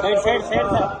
Sir, sir, sir, sir.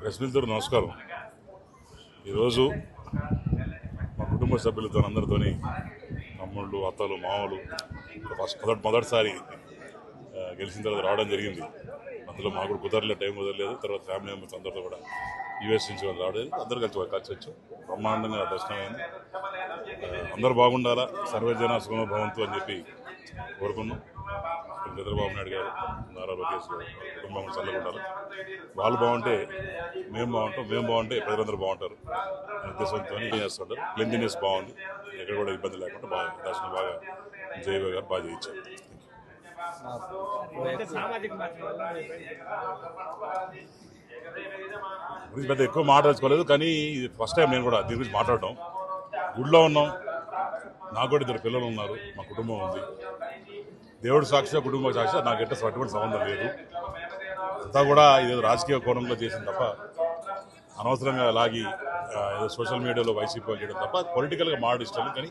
Press మిత్రులు నమస్కారం. ఈరోజు మా కుటుంబ సభ్యులతో అందరితోని తమ్ముళ్ళు అత్తలు మామలు ఫస్ట్ మొదటి మొదటిసారి గెలిచిన తర్వాత రావడం జరిగింది. అందులో మాకు కూడా కుదరలేదు టైం కుదరలేదు. తర్వాత ఫ్యామిలీ మెంబర్స్ అందరితో కూడా యూఎస్ నుంచి రావడం. అందరూ కలిసి కలిసి వచ్చాం. బ్రహ్మాండంగా దర్శనం అయింది ఆ, అందరూ బాగుండాలా? సర్వజన సుఖమ భవంతు అని చెప్పి కోరుకున్నాం. చంద్రబాబు నాయుడు గారు నారా లోకేష్ గారు కుటుంబం చల్లగా వాళ్ళు బాగుంటే మేము బాగుంటాం మేము బాగుంటే ప్రజలందరూ బాగుంటారు. ఉద్దేశంతో చేస్తుంటారు క్లెన్లీనెస్ బాగుంది. ఎక్కడ కూడా ఇబ్బంది లేకుండా బాగా దర్శనం బాగా జయబాబు గారు బాగా చేయించారు. గురించి పెద్ద ఎక్కువ మాట్లాడుకోలేదు కానీ ఇది ఫస్ట్ టైం నేను కూడా దీని గురించి మాట్లాడటం. గుడిలో ఉన్నాం. నాకు కూడా ఇద్దరు పిల్లలు ఉన్నారు. మా కుటుంబం ఉంది. దేవుడు సాక్షి కుటుంబ సాక్షి నాకు ఎట్ట అటువంటి సంబంధం లేదు. అంతా కూడా ఇదేదో రాజకీయ కోణంలో చేసింది తప్ప అనవసరంగా లాగి ఏదో సోషల్ మీడియాలో వైసీపీ చేయడం తప్ప పొలిటికల్గా మాట్లాడి ఇష్టం కానీ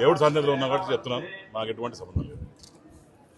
దేవుడి సన్నిధిలో ఉన్నా కాబట్టి చెప్తున్నాను నాకు ఎటువంటి సంబంధం లేదు.